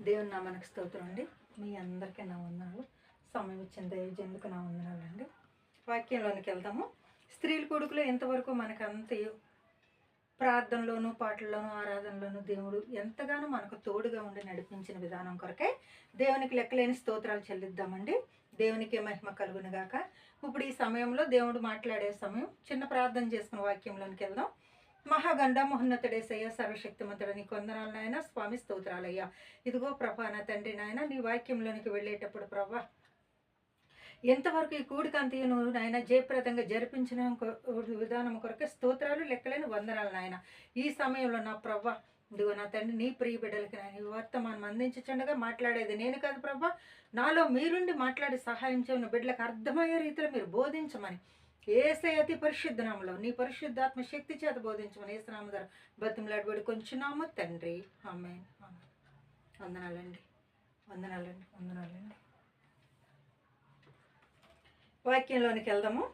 దేవుని నామానికి స్తోత్రం అండి. మీ అందరికీ నా వందనాలు. సమయం ఇచ్చిన దయచేందుకు నా వందనాలండి వాక్యంలోనికి వెళ్దాము. స్త్రీల కొడుకులో ఎంతవరకు మనకు అంత ప్రార్థనలోను పాటల్లోను ఆరాధనలోను దేవుడు ఎంతగానో మనకు తోడుగా ఉండి నడిపించిన విధానం కొరకే దేవునికి లెక్కలేని స్తోత్రాలు చెల్లిద్దామండి. దేవునికి మహిమ కలుగునుగాక ఇప్పుడు ఈ సమయంలో దేవుడు మాట్లాడే సమయం చిన్న ప్రార్థన చేసుకున్న వాక్యంలోనికి వెళ్దాం. మహాగండ మహోన్నతుడేసయ్య సర్వశక్తిమంతుడని కొందనాలు నాయన స్వామి స్తోత్రాలయ్యా. ఇదిగో ప్రభా నా తండ్రి నాయన నీ వాక్యంలోనికి వెళ్ళేటప్పుడు ప్రభా ఎంతవరకు ఈ కూడికంతయును నువ్వు నాయన జయప్రదంగా జరిపించిన కొ- విధానం కొరకే స్తోత్రాలు లెక్కలేని వందనాలు నాయన. ఈ సమయంలో నా ప్రవ్వ ఇదిగో నా తండ్రి నీ ప్రియ బిడ్డలకి నేను ఈ వర్తమానం అందించచుండగా మాట్లాడేది నేను కాదు ప్రభా. నాలో మీరుండి మాట్లాడి సహాయం చేయను బిడ్డలకు అర్థమయ్యే రీతిలో మీరు బోధించమని ఏసే అతి పరిశుద్ధనామలో నీ పరిశుద్ధాత్మ శక్తి చేత బోధించమని ఏసునామ ధర బతిమలాడబడి కొంచున్నాము తండ్రి. ఆమె వందనాలండి. వందనాలండి. వందనాలండి. వాక్యంలోనికి వెళ్దాము.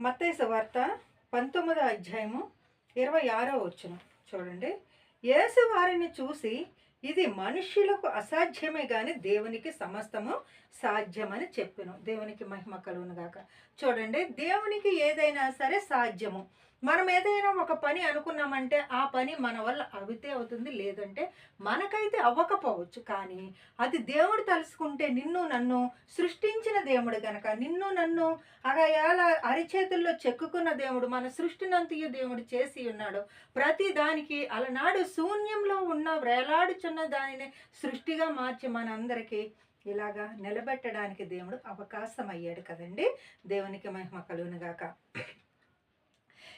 మత్తేస వార్త పంతొమ్మిదో అధ్యాయము ఇరవై ఆరో వచ్చును చూడండి. యేసు వారిని చూసి ఇది మనుష్యులకు అసాధ్యమే కానీ దేవునికి సమస్తము సాధ్యమని చెప్పాను. దేవునికి మహిమ కలుగును గాక. చూడండి దేవునికి ఏదైనా సరే సాధ్యము. మనం ఏదైనా ఒక పని అనుకున్నామంటే ఆ పని మన వల్ల అవితే అవుతుంది లేదంటే మనకైతే అవ్వకపోవచ్చు. కానీ అది దేవుడు తలుసుకుంటే నిన్ను నన్ను సృష్టించిన దేవుడు గనక నిన్ను నన్ను అగయాల అరిచేతుల్లో చెక్కుకున్న దేవుడు మన సృష్టినంతయు దేవుడు చేసి ఉన్నాడు. ప్రతి దానికి అలనాడు శూన్యంలో ఉన్న వేలాడుచున్న దానిని సృష్టిగా మార్చి మనందరికీ ఇలాగా నిలబెట్టడానికి దేవుడు అవకాశం అయ్యాడు కదండి. దేవునికి మహిమ కలుగునుగాక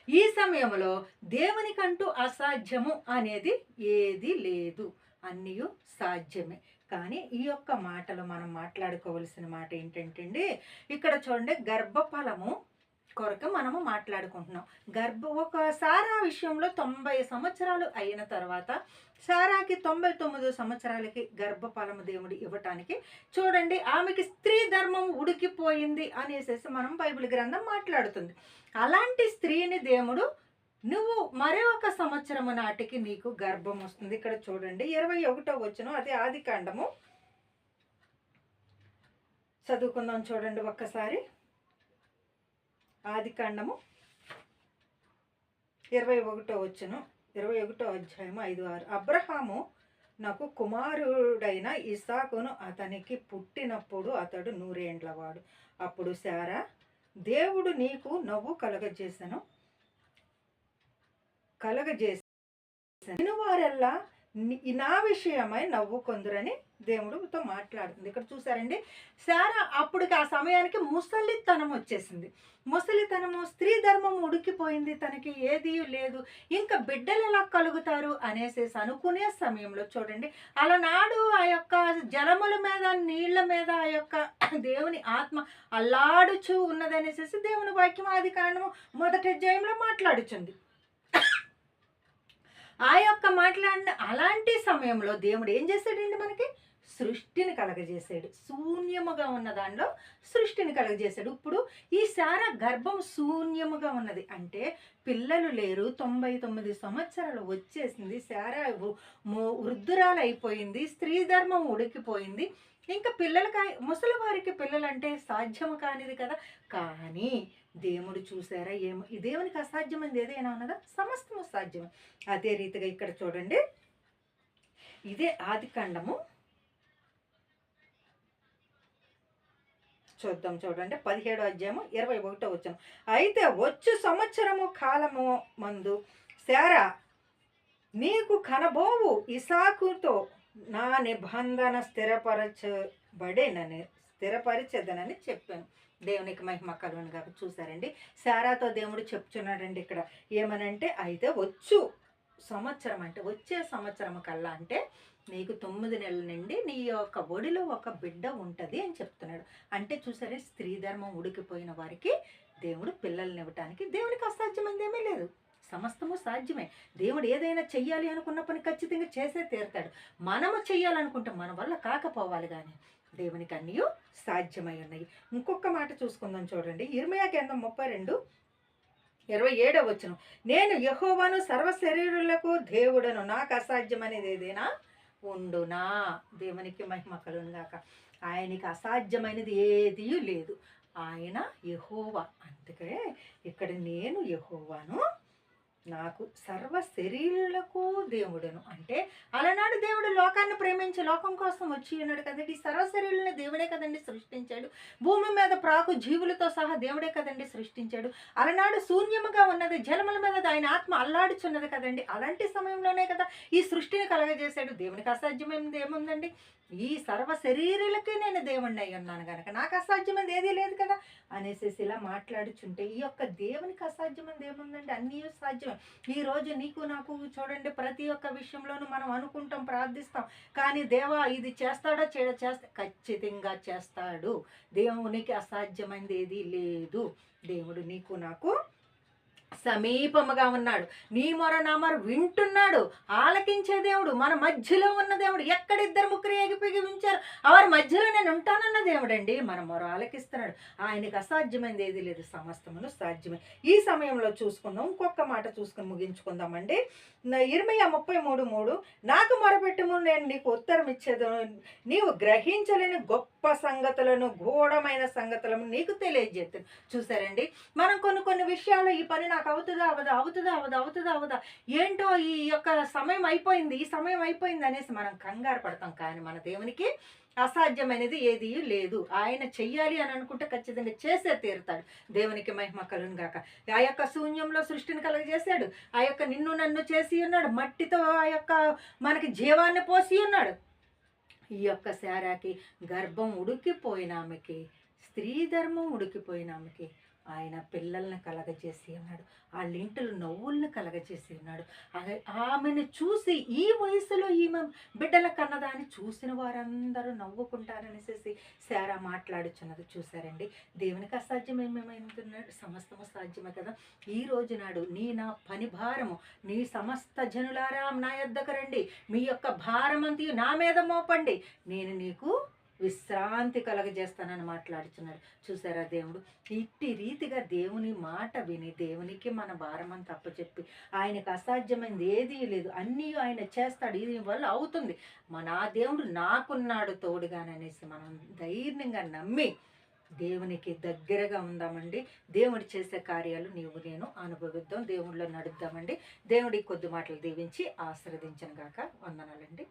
ఈ సమయంలో దేవునికంటూ అసాధ్యము అనేది ఏది లేదు. అన్నీ సాధ్యమే. కానీ ఈ యొక్క మాటలు మనం మాట్లాడుకోవలసిన మాట ఏంటంటే ఇక్కడ చూడండి గర్భఫలము కొరకు మనము మాట్లాడుకుంటున్నాం. గర్భ ఒక సారా విషయంలో తొంభై సంవత్సరాలు అయిన తర్వాత సారాకి తొంభై తొమ్మిది సంవత్సరాలకి గర్భఫలము దేవుడు ఇవ్వటానికి చూడండి ఆమెకి స్త్రీ ధర్మం ఉడికిపోయింది అనేసి మనం బైబిల్ గ్రంథం మాట్లాడుతుంది. అలాంటి స్త్రీని దేవుడు నువ్వు మరో ఒక సంవత్సరము నాటికి నీకు గర్భం వస్తుంది. ఇక్కడ చూడండి ఇరవై ఒకటో వచ్చిన అది ఆది కాండము. చదువుకుందాం చూడండి ఒక్కసారి. ఆది కాండము ఇరవై ఒకటో వచ్చును ఇరవై ఒకటో అధ్యాయము ఐదు ఆరు. అబ్రహాము నాకు కుమారుడైన ఇసాకును అతనికి పుట్టినప్పుడు అతడు నూరేండ్లవాడు. అప్పుడు శారా దేవుడు నీకు నవ్వు కలగజేసను కలగజేసి వారెల్లా నా విషయమై నవ్వుకొందురని దేవుడుతో మాట్లాడుతుంది. ఇక్కడ చూసారండి? సారా అప్పటికి ఆ సమయానికి ముసలితనం వచ్చేసింది. ముసలితనము స్త్రీ ధర్మం ఉడికిపోయింది. తనకి ఏదీ లేదు. ఇంకా బిడ్డలు ఎలా కలుగుతారు అనేసేసి అనుకునే సమయంలో చూడండి. అలనాడు ఆ యొక్క జలముల మీద నీళ్ళ మీద ఆ యొక్క దేవుని ఆత్మ అల్లాడుచు ఉన్నదనేసేసి దేవుని వాక్యం ఆది కారణము మొదటి అధ్యాయంలో మాట్లాడుచుంది. ఆ యొక్క మాట్లాడిన అలాంటి సమయంలో దేవుడు ఏం చేశాడండి మనకి? సృష్టిని కలగజేశాడు. శూన్యముగా ఉన్న దానిలో సృష్టిని కలగజేశాడు. ఇప్పుడు ఈ సారా గర్భం శూన్యముగా ఉన్నది. అంటే పిల్లలు లేరు తొంభై తొమ్మిది సంవత్సరాలు వచ్చేసింది. శారా వృద్ధురాలు అయిపోయింది. స్త్రీ ధర్మం ఉడికిపోయింది. ఇంకా పిల్లలకి ముసలి వారికి పిల్లలంటే సాధ్యము కానిది కదా. కానీ దేవుడు చూసారా ఏమో? ఈ దేవునికి అసాధ్యమైనది ఏదైనా ఉన్నదా సమస్తము సాధ్యం అదే రీతిగా ఇక్కడ చూడండి. ఇదే ఆది కాండము చూద్దాం చూడండి. పదిహేడో అధ్యాయము ఇరవై ఒకటో వచ్చాము అయితే వచ్చు సంవత్సరము కాలము మందు. శారా నీకు కనబోవు ఇసాకుతో నా నిబంధన స్థిరపరచబడేనని స్థిరపరిచేదనని చెప్పాను. దేవునికి మహిమ కలుగును కాబట్టి చూసారండి శారాతో దేవుడు చెప్తున్నాడండి ఇక్కడ. ఏమనంటే అయితే వచ్చు సంవత్సరం అంటే వచ్చే సంవత్సరం కల్లా అంటే నీకు తొమ్మిది నెలల నుండి నీ యొక్క ఒడిలో ఒక బిడ్డ ఉంటుంది అని చెప్తున్నాడు. అంటే చూసారే స్త్రీ ధర్మం ఉడికిపోయిన వారికి దేవుడు పిల్లల్ని ఇవ్వటానికి దేవునికి అసాధ్యమైంది ఏమీ లేదు. సమస్తము సాధ్యమే. దేవుడు ఏదైనా చెయ్యాలి అనుకున్న పని ఖచ్చితంగా చేసే తీరుతాడు. మనము చెయ్యాలనుకుంటే మన వల్ల కాకపోవాలి కానీ దేవునికి అన్నీ సాధ్యమై ఉన్నాయి ఇంకొక మాట చూసుకుందాం చూడండి. ఇర్మయా కేంద్రం ముప్పై రెండు ఇరవై ఏడవ వచ్చును నేను యహోవాను సర్వ శరీరులకు దేవుడను నాకు అసాధ్యమనేది ఏదైనా ఉండునా? దేవునికి మహిమ కలుగాక ఆయనకి అసాధ్యమైనది ఏదీ లేదు. ఆయన యహోవా. అందుకే ఇక్కడ నేను యహోవాను నాకు సర్వ శరీరులకు దేవుడను. అంటే అలనాడు దేవుడు లోకాన్ని ప్రేమించి లోకం కోసం వచ్చి ఉన్నాడు కదండి. ఈ సర్వ శరీరులను దేవుడే కదండి సృష్టించాడు. భూమి మీద ప్రాకు జీవులతో సహా దేవుడే కదండి సృష్టించాడు. అలనాడు శూన్యముగా ఉన్నది జలముల మీద ఆయన ఆత్మ అల్లాడుచున్నది కదండి. అలాంటి సమయంలోనే కదా ఈ సృష్టిని కలగజేశాడు. దేవునికి అసాధ్యమైనది ఏముందండి? ఈ సర్వ శరీరులకే నేను దేవుణ్ణి అయి ఉన్నాను కనుక నాకు అసాధ్యమైనది ఏదీ లేదు కదా? అనేసి ఇలా మాట్లాడుచుంటే ఈ యొక్క దేవునికి అసాధ్యమైనది ఏముందండి? అన్నీ సాధ్యం విషయం ఈరోజు నీకు నాకు చూడండి ప్రతి ఒక్క విషయంలోనూ మనం అనుకుంటాం ప్రార్థిస్తాం. కానీ దేవా ఇది చేస్తాడా చేడ చేస్తా ఖచ్చితంగా చేస్తాడు. దేవునికి అసాధ్యమైనది ఏది లేదు. దేవుడు నీకు నాకు సమీపముగా ఉన్నాడు. నీ మొర నా మొర వింటున్నాడు. ఆలకించే దేవుడు మన మధ్యలో ఉన్న దేవుడు. ఎక్కడ ఇద్దరు ముగ్గురు ఎగిపిగి ఉంచారు? వారి మధ్యలో నేను ఉంటానన్న దేవుడండి. మన మొర ఆలకిస్తున్నాడు. ఆయనకు అసాధ్యమైనది ఏది లేదు. సమస్తమును సాధ్యమే. ఈ సమయంలో చూసుకుందాం. ఇంకొక మాట చూసుకుని ముగించుకుందామండి. ఇరవై ముప్పై మూడు మూడు. నాకు మొరపెట్టుము నేను నీకు ఉత్తరం ఇచ్చేది నీవు గ్రహించలేని గొప్ప సంగతులను ఘోరమైన సంగతులను నీకు తెలియజేస్తాను. చూసారండి? మనం కొన్ని కొన్ని విషయాలు ఈ పని నాకు అవుతుందా అవదా అవుతుందా అవదా అవుతుందా అవదా? ఏంటో ఈ యొక్క సమయం అయిపోయింది ఈ సమయం అయిపోయింది అనేసి మనం కంగారు పడతాం. కానీ మన దేవునికి అసాధ్యమైనది ఏది లేదు. ఆయన చెయ్యాలి అని అనుకుంటే ఖచ్చితంగా చేసే తీరుతాడు. దేవునికి మహిమ కలును గాక. ఆ యొక్క శూన్యంలో సృష్టిని కలుగజేశాడు. ఆ యొక్క నిన్ను నన్ను చేసి ఉన్నాడు. మట్టితో ఆ యొక్క మనకి జీవాన్ని పోసి ఉన్నాడు. ఈ యొక్క శారాకి గర్భం ఉడికిపోయిన ఆమెకి స్త్రీ ధర్మం ఉడికిపోయిన ఆమెకి ఆయన పిల్లల్ని కలగజేసి ఉన్నాడు వాళ్ళ ఇంటిలో నవ్వుల్ని కలగజేసి ఉన్నాడు ఆమెను చూసి ఈ వయసులో ఈమె బిడ్డల కన్నదాన్ని చూసిన వారందరూ నవ్వుకుంటారనేసి శారా మాట్లాడుచున్నది చూశారండి. దేవునికి అసాధ్యం ఏమేమైందన్నాడు సమస్తము సాధ్యమే కదా. ఈ రోజు నాడు నీ నా పని భారము. నీ సమస్త జనులారా నా యొద్దకు రండి. మీ యొక్క భారమంతి నా మీద మోపండి. నేను నీకు విశ్రాంతి కలగజేస్తానని మాట్లాడుచున్నాడు. చూసారా దేవుడు? ఇట్టి రీతిగా దేవుని మాట విని దేవునికి మన భారమని తప్పచెప్పి ఆయనకు అసాధ్యమైనది ఏదీ లేదు. అన్నీ ఆయన చేస్తాడు. ఇది వల్ల అవుతుంది. మన ఆ దేవుడు నాకున్నాడు తోడుగాననేసి మనం ధైర్యంగా నమ్మి దేవునికి దగ్గరగా ఉందామండి. దేవుడు చేసే కార్యాలు నీవు నేను అనుభవిద్దాం. దేవుళ్ళు నడుద్దామండి. దేవుడి కొద్ది మాటలు దీవించి ఆశ్రదించను గాక. వందనాలండి.